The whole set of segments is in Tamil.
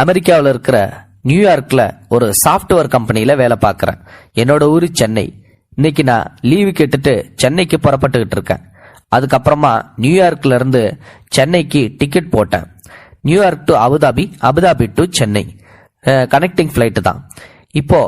அமெரிக்காவில் இருக்கிற நியூயார்க்கில் ஒரு சாஃப்ட்வேர் கம்பெனியில் வேலை பார்க்குறேன். என்னோட ஊர் சென்னை. இன்னைக்கு நான் லீவு கேட்டுட்டு சென்னைக்கு புறப்பட்டுக்கிட்டு இருக்கேன். அதுக்கப்புறமா நியூயார்க்ல இருந்து சென்னைக்கு டிக்கெட் போட்டேன். New York to Abu Dhabi Abu Dhabi to Chennai. Connecting flight தான். இப்போ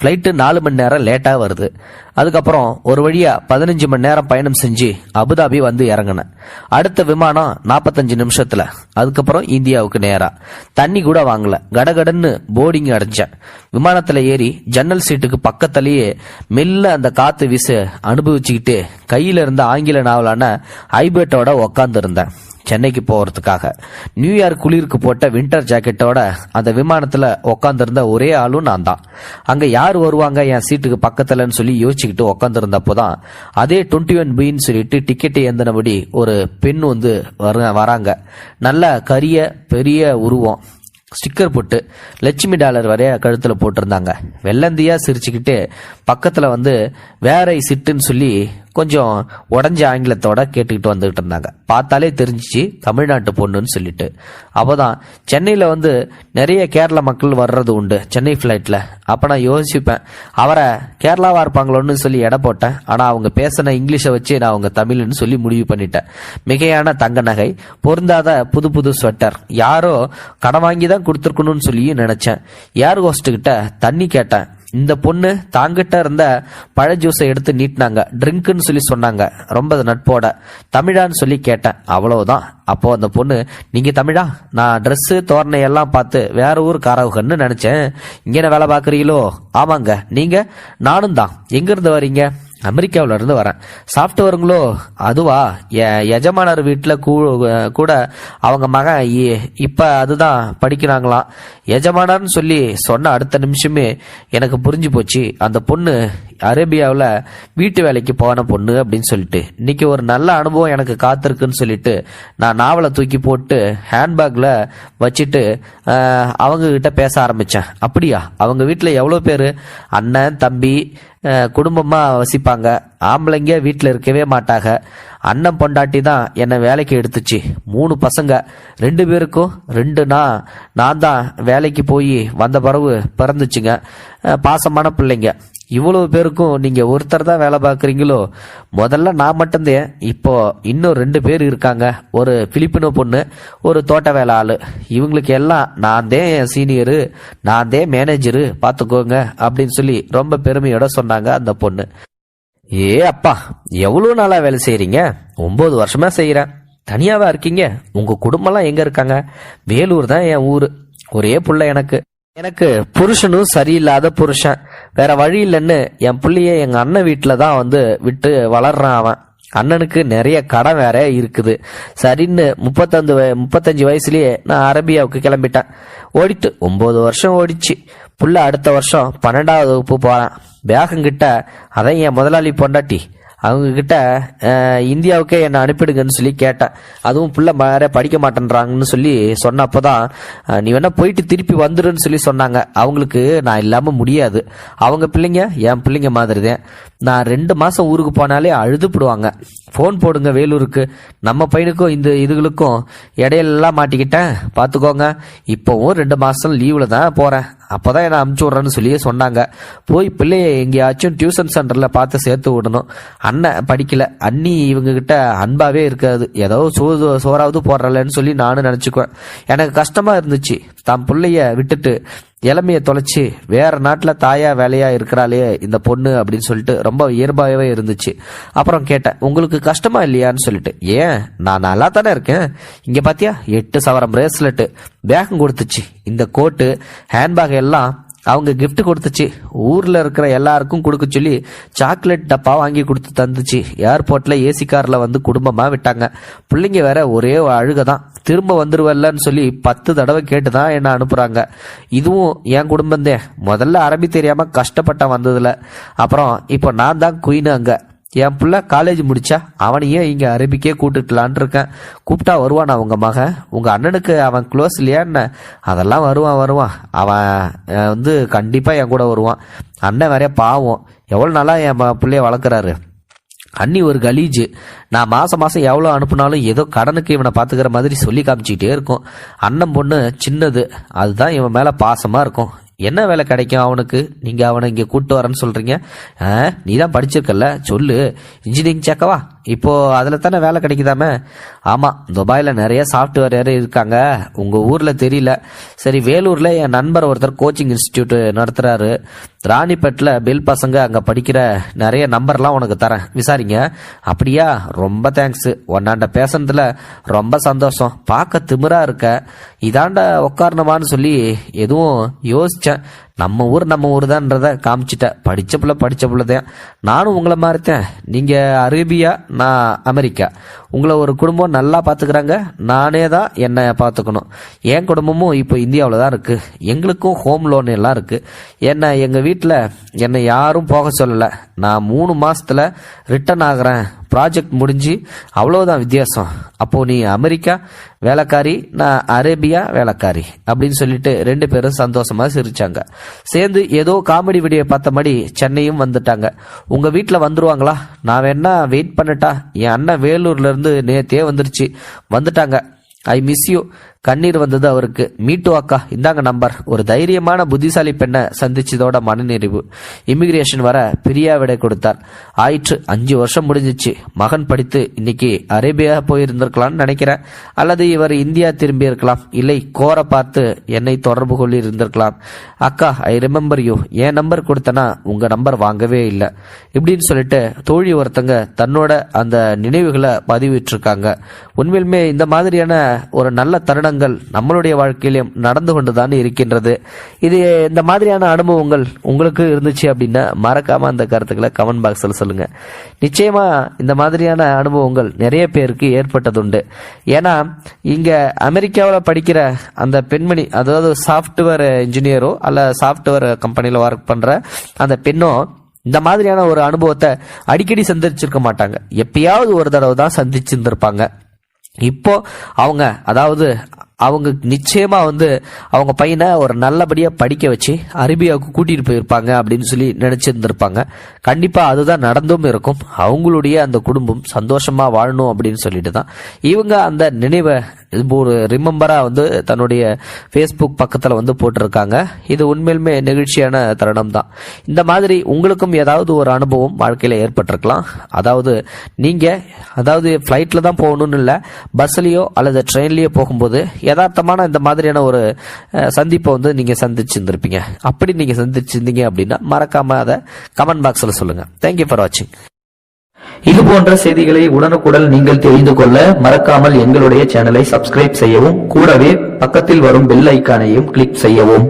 ஃப்ளைட்டு நாலு மணி நேரம் லேட்டாக வருது. அதுக்கப்புறம் ஒரு வழியாக பதினஞ்சு மணி நேரம் பயணம் செஞ்சு அபுதாபி வந்து இறங்கினேன். அடுத்த விமானம் நாற்பத்தஞ்சு நிமிஷத்தில். அதுக்கப்புறம் இந்தியாவுக்கு நேராக தண்ணி கூட வாங்கல. கடகடன்னு போர்டிங் அடைஞ்சேன். விமானத்தில் ஏறி ஜன்னல் சீட்டுக்கு பக்கத்துலேயே மெல்ல அந்த காற்று வீச அனுபவிச்சுக்கிட்டு கையில் இருந்த ஆங்கில நாவலான ஐபேட்டோட உக்காந்துருந்தேன். சென்னைக்கு போகிறதுக்காக நியூயார்க் குளிருக்கு போட்ட வின்டர் ஜாக்கெட்டோட அந்த விமானத்தில் உக்காந்துருந்த ஒரே ஆளும் நான் தான் அங்கே யார் வருவாங்க என் சீட்டுக்கு பக்கத்துலன்னு சொல்லி யோசிச்சுக்கிட்டு உக்காந்துருந்தப்போ தான் அதே டுவெண்ட்டி ஒன் பின்னு சொல்லிட்டு டிக்கெட்டை ஏந்தினபடி ஒரு பெண் வந்து வராங்க. நல்ல கரிய பெரிய உருவம். ஸ்டிக்கர் போட்டு லட்சுமி டாலர் வரைய கழுத்தில் போட்டிருந்தாங்க. வெள்ளந்தியாக சிரிச்சுக்கிட்டு பக்கத்தில் வந்து வேற சிட்டுன்னு சொல்லி கொஞ்சம் உடஞ்ச ஆங்கிலத்தோட கேட்டுக்கிட்டு வந்துகிட்டு இருந்தாங்க. பார்த்தாலே தெரிஞ்சிச்சு தமிழ்நாட்டு பொண்ணுன்னு சொல்லிட்டு. அப்போ தான் சென்னையில் வந்து நிறைய கேரள மக்கள் வர்றது உண்டு சென்னை ஃப்ளைட்டில் அப்போ நான் யோசிப்பேன் அவரை கேரளாவாக இருப்பாங்களோன்னு சொல்லி எடை போட்டேன். ஆனால் அவங்க பேசின இங்கிலீஷை வச்சு நான் அவங்க தமிழ்னு சொல்லி முடிவு பண்ணிட்டேன். மிகையான தங்க நகை பொருந்தாத புது புது ஸ்வெட்டர் யாரோ கடன் வாங்கி தான் கொடுத்துருக்கணும்னு சொல்லியும் நினச்சேன். ஏர் ஹோஸ்ட்டுக்கிட்ட தண்ணி கேட்டேன். இந்த பொண்ணு தாங்கிட்ட இருந்த பழ ஜூஸை எடுத்து நீட்டினாங்க. ட்ரிங்க்னு சொல்லி சொன்னாங்க. ரொம்ப நட்போட. தமிழான்னு சொல்லி கேட்டேன். அவ்வளவுதான். அப்போ அந்த பொண்ணு நீங்க தமிழா? நான் ட்ரெஸ்ஸு தோரணை எல்லாம் பார்த்து வேற ஊர் காரவுகன்னு நினைச்சேன். இங்கே வேலை பார்க்குறீங்களோ? ஆமாங்க. நீங்க? நானும் தான் எங்கிருந்து வரீங்க? அமெரிக்காவில் இருந்து வரேன். சாஃப்ட்வேருங்களோ அதுவா? எ- எஜமானர் வீட்டில் கூட அவங்க மகன் இ- அதுதான் படிக்கிறாங்களாம். எஜமானர்னு சொல்லி சொன்ன அடுத்த நிமிஷமே எனக்கு புரிஞ்சு போச்சு. அந்த பொண்ணு அரேபியாவில் வீட்டு வேலைக்கு போன பொண்ணு அப்படின்னு சொல்லிட்டு இன்னைக்கு ஒரு நல்ல அனுபவம் எனக்கு காத்திருக்குன்னு சொல்லிட்டு நான் நாவலை தூக்கி போட்டு ஹேண்ட்பேக்கில் வச்சுட்டு அவங்க கிட்ட பேச ஆரம்பித்தேன் அப்படியா? அவங்க வீட்டில் எவ்வளோ பேர்? அண்ணன் தம்பி குடும்பமாக வசிப்பாங்க. ஆம்பளைங்க வீட்டில் இருக்கவே மாட்டாங்க அண்ணன் பொண்டாட்டி தான் என்னை வேலைக்கு எடுத்துச்சு. மூணு பசங்க. ரெண்டு பேருக்கும் ரெண்டு நான் நான் தான் வேலைக்கு போய் வந்த பிறகு பிறந்துச்சுங்க. பாசமான பிள்ளைங்க. இவ்வளவு பேருக்கும் நீங்க ஒருத்தர் தான் வேலை பார்க்குறீங்களோ? முதல்ல நான் மட்டும்தான். இப்போ இன்னும் ரெண்டு பேர் இருக்காங்க. ஒரு பிலிப்பினோ பொண்ணு ஒரு தோட்ட வேலை ஆளு. இவங்களுக்கு எல்லாம் நான் தான் என் சீனியரு நான் தான் மேனேஜரு. பார்த்துக்கோங்க அப்படின்னு சொல்லி ரொம்ப பெருமையோட சொன்னாங்க அந்த பொண்ணு. ஏ அப்பா எவ்வளோ நாளாக வேலை செய்கிறீங்க ஒம்பது வருஷமாக செய்கிறேன் தனியாவா இருக்கீங்க? உங்கள் குடும்பம்லாம் எங்கே இருக்காங்க? வேலூர் தான் என் ஊர். ஒரே புள்ள எனக்கு. எனக்கு புருஷனும் சரியில்லாத புருஷன். வேற வழி இல்லைன்னு என் பிள்ளைய எங்கள் அண்ணன் வீட்டில் தான் வந்து விட்டு வளர்றான் அவன். அண்ணனுக்கு நிறைய கடன் வேற இருக்குது. சரின்னு முப்பத்தஞ்சு வய- முப்பத்தஞ்சு வயசுலயே நான் அரேபியாவுக்கு கிளம்பிட்டேன். ஓடிட்டு ஒம்பது வருஷம் ஓடிச்சு. புள்ள அடுத்த வருஷம் பன்னெண்டாவது வகுப்பு போறான். பேகங்கிட்ட அதான் என் முதலாளி பொண்டாட்டி. அவங்கக்கிட்ட இந்தியாவுக்கே என்னை அனுப்பிடுங்கன்னு சொல்லி கேட்டேன் அதுவும் பிள்ளை வேற படிக்க மாட்டேன்றாங்கன்னு சொல்லி சொன்னப்போ தான் நீ வேணா போயிட்டு திருப்பி வந்துடுன்னு சொல்லி சொன்னாங்க. அவங்களுக்கு நான் இல்லாமல் முடியாது. அவங்க பிள்ளைங்க என் பிள்ளைங்க மாதிரி தான் நான் ரெண்டு மாதம் ஊருக்கு போனாலே அழுதுப்படுவாங்க ஃபோன் போடுங்க வேலூருக்கு. நம்ம பையனுக்கும் இந்த இதுகளுக்கும் இடையிலலாம் மாட்டிக்கிட்டேன். பார்த்துக்கோங்க இப்போவும் ரெண்டு மாதம் லீவில் தான் போகிறேன் அப்போ அப்போதான் என்ன அமுச்சு விட்றேன்னு சொல்லி சொன்னாங்க. போய் பிள்ளைய எங்கேயாச்சும் டியூஷன் சென்டரில் பார்த்து சேர்த்து விடணும். அண்ணன் படிக்கல. அண்ணி இவங்ககிட்ட அன்பாகவே அன்பாவே இருக்காது. ஏதோ சோ சோறாவது போடுறலன்னு சொல்லி நானும் நினச்சிக்குவேன். எனக்கு கஷ்டமாக இருந்துச்சு. தான் பிள்ளைய விட்டுட்டு இளமையை தொலைச்சி வேற நாட்டில் தாயா வேலையா இருக்கிறாளே இந்த பொண்ணு அப்படின்னு சொல்லிட்டு ரொம்ப இயல்பாகவே இருந்துச்சு. அப்புறம் கேட்டேன் உங்களுக்கு கஷ்டமா இல்லையான்னு சொல்லிட்டு. ஏன்? நான் நல்லா தானே இருக்கேன். இங்கே பாத்தியா? எட்டு சவரம் பிரேஸ்லெட்டு பேகம் கொடுத்துச்சு. இந்த கோட்டு ஹேண்ட்பேக் எல்லாம் அவங்க கிஃப்ட் கொடுத்துச்சு. ஊரில் இருக்கிற எல்லாருக்கும் கொடுக்க சொல்லி சாக்லேட் டப்பா வாங்கி கொடுத்து தந்துச்சு. ஏர்போர்ட்டில் ஏசி காரில் வந்து குடும்பமாக விட்டாங்க. பிள்ளைங்க வேற ஒரே அழுக தான் திரும்ப வந்துருவல்லன்னு சொல்லி பத்து தடவை கேட்டு தான் என்ன அனுப்புகிறாங்க இதுவும் என் குடும்பம் முதல்ல அரபி தெரியாமல் கஷ்டப்பட்ட வந்ததுல. அப்புறம் இப்போ நான் தான் குயின் அங்கே. என் புள்ள காலேஜ் முடிச்சா அவனையே இங்கே அரபிக்கே கூட்டுக்கலான் இருக்கேன். கூப்பிட்டா வருவான் அவங்க மகன் உங்கள் அண்ணனுக்கு அவன் க்ளோஸ் இல்லையா என்ன அதெல்லாம் வருவான் வருவான். அவன் வந்து கண்டிப்பாக என் கூட வருவான். அண்ணன் வேற பாவம். எவ்வளோ நாளாக என் பிள்ளைய வளர்க்குறாரு. அண்ணி ஒரு கலீஜு. நான் மாதம் மாதம் எவ்வளோ அனுப்புனாலும் ஏதோ கடனுக்கு இவனை பார்த்துக்கிற மாதிரி சொல்லி காமிச்சிக்கிட்டே இருக்கும். அண்ணன் பொண்ணு சின்னது. அதுதான் இவன் மேலே பாசமாக இருக்கும். என்ன வேலை கிடைக்கும் அவனுக்கு? நீங்கள் அவனை இங்கே கூப்பிட்டு வரேன்னு சொல்கிறீங்க நீ தான் படிச்சிருக்கல்ல? சொல்லு. இன்ஜினியரிங் சேர்க்கவா இப்போ அதில் தானே வேலை கிடைக்குதாமே? ஆமாம் துபாயில் நிறைய சாஃப்ட்வேர் யாரும் இருக்காங்க. உங்கள் ஊரில் தெரியல. சரி வேலூரில் என் நண்பர் ஒருத்தர் கோச்சிங் இன்ஸ்டியூட் நடத்துகிறாரு ராணிப்பேட்டில் பில் பசங்க அங்கே படிக்கிற நிறைய நம்பர்லாம் உனக்கு தரேன். விசாரிங்க. அப்படியா? ரொம்ப தேங்க்ஸு ஒன்னாண்ட பேசுனதுல ரொம்ப சந்தோஷம். பார்க்க திமிராக இருக்க. இதாண்ட உட்காரணுமான்னு சொல்லி எதுவும் யோசித்தேன் நம்ம ஊர் நம்ம ஊர் தான்றதை காமிச்சிட்டேன். படித்த பிள்ளை படித்த பிள்ளை தான் நானும் உங்களை மாதிரித்தேன் நீங்கள் அரேபியா நான் அமெரிக்கா. உங்களை ஒரு குடும்பம் நல்லா பார்த்துக்கிறாங்க நானே தான் என்னை பார்த்துக்கணும் என் குடும்பமும் இப்போ இந்தியாவில் தான் இருக்குது எங்களுக்கும் ஹோம் லோன் எல்லாம் இருக்குது என்ன எங்கள் வீட்டில் என்னை யாரும் போக சொல்லலை. நான் மூணு மாதத்தில் ரிட்டர்ன் ஆகிறேன். ப்ராஜெக்ட் முடிஞ்சு அவ்வளோதான் வித்தியாசம். அப்போது நீ அமெரிக்கா வேலைக்காரி நான் அரேபியா வேலைக்காரி அப்படின்னு சொல்லிட்டு ரெண்டு பேரும் சந்தோஷமாக சிரிச்சாங்க. சேர்ந்து ஏதோ காமெடி வீடியோ பார்த்தபடி சென்னையும் வந்துட்டாங்க. உங்கள் வீட்டில் வந்துருவாங்களா? நான் வேணா வெயிட் பண்ணட்டா. என் அண்ணன் வேலூர்லேருந்து நேற்றே நேத்தே வந்துருச்சு. வந்துட்டாங்க. ஐ மிஸ் யூ கண்ணீர் வந்தது அவருக்கு. மீட்டு அக்கா இந்தாங்க நம்பர். ஒரு தைரியமான புத்திசாலி பெண்ணை சந்திச்சதோட மனநிறைவு. இமிகிரேஷன் வர பிரியா விடை கொடுத்தார். ஆயிற்று அஞ்சு வருஷம் முடிஞ்சிச்சு. மகன் படித்து இன்னைக்கு அரேபியா போயிருந்திருக்கலாம்னு நினைக்கிறேன். அல்லது இவர் இந்தியா திரும்பி இருக்கலாம். இல்லை கோர பார்த்து என்னை தொடர்பு கொள்ளி இருந்திருக்கலாம். அக்கா ஐ ரிமெம்பர் யூ என் நம்பர் கொடுத்தனா உங்க நம்பர் வாங்கவே இல்லை. இப்படின்னு சொல்லிட்டு தோழி ஒருத்தங்க தன்னோட அந்த நினைவுகளை பதிவிட்டிருக்காங்க. உண்மையிலுமே இந்த மாதிரியான ஒரு நல்ல தருணங்கள் நம்மளுடைய வாழ்க்கையிலும் நடந்து கொண்டுதான் இருக்கின்றது. இது இந்த மாதிரியான அனுபவங்கள் உங்களுக்கு இருந்துச்சு அப்படின்னா மறக்காம அந்த கருத்துக்களை கமெண்ட் பாக்ஸில் சொல்லுங்க. நிச்சயமா இந்த மாதிரியான அனுபவங்கள் நிறைய பேருக்கு ஏற்பட்டதுண்டு. ஏன்னா இங்க அமெரிக்காவில் படிக்கிற அந்த பெண்மணி அதாவது சாஃப்ட்வேர் இன்ஜினியரோ அல்ல சாஃப்ட்வேர் கம்பெனியில் ஒர்க் பண்ற அந்த பெண்ணோ இந்த மாதிரியான ஒரு அனுபவத்தை அடிக்கடி சந்திச்சிருக்க மாட்டாங்க. எப்பயாவது ஒரு தடவை தான் சந்திச்சிருந்திருப்பாங்க. இப்போ அவங்க அதாவது அவங்க நிச்சயமாக வந்து அவங்க பையனை ஒரு நல்லபடியாக படிக்க வச்சு அரேபியாவுக்கு கூட்டிகிட்டு போயிருப்பாங்க அப்படின்னு சொல்லி நினச்சிருந்துருப்பாங்க. கண்டிப்பாக அதுதான் நடந்தும் இருக்கும். அவங்களுடைய அந்த குடும்பம் சந்தோஷமாக வாழணும் அப்படின்னு சொல்லிட்டு தான். இவங்க அந்த நினைவை ஒரு ரிமெம்பராக வந்து தன்னுடைய ஃபேஸ்புக் பக்கத்தில் வந்து போட்டிருக்காங்க. இது உண்மையிலுமே நெகிழ்ச்சியான தருணம் தான். இந்த மாதிரி உங்களுக்கும் ஏதாவது ஒரு அனுபவம் வாழ்க்கையில் ஏற்பட்டிருக்கலாம். அதாவது நீங்கள் அதாவது ஃப்ளைட்டில் தான் போகணும்னு இல்லை பஸ்லேயோ அல்லது ட்ரெயின்லேயோ போகும்போது யதார்த்தமான இந்த மாதிரியான ஒரு சந்திப்பை வந்து நீங்கள் சந்திச்சிருந்துருப்பீங்க. அப்படி நீங்கள் சந்திச்சிருந்தீங்க அப்படின்னா மறக்காம அதை கமெண்ட் பாக்ஸில் சொல்லுங்கள் தேங்க்யூ ஃபார் வாட்சிங் இது போன்ற செய்திகளை உடனுக்குடன் நீங்கள் தெரிந்து கொள்ள மறக்காமல் எங்களுடைய சேனலை சப்ஸ்கிரைப் செய்யவும் கூடவே பக்கத்தில் வரும் பெல் ஐக்கானையும் கிளிக் செய்யவும்.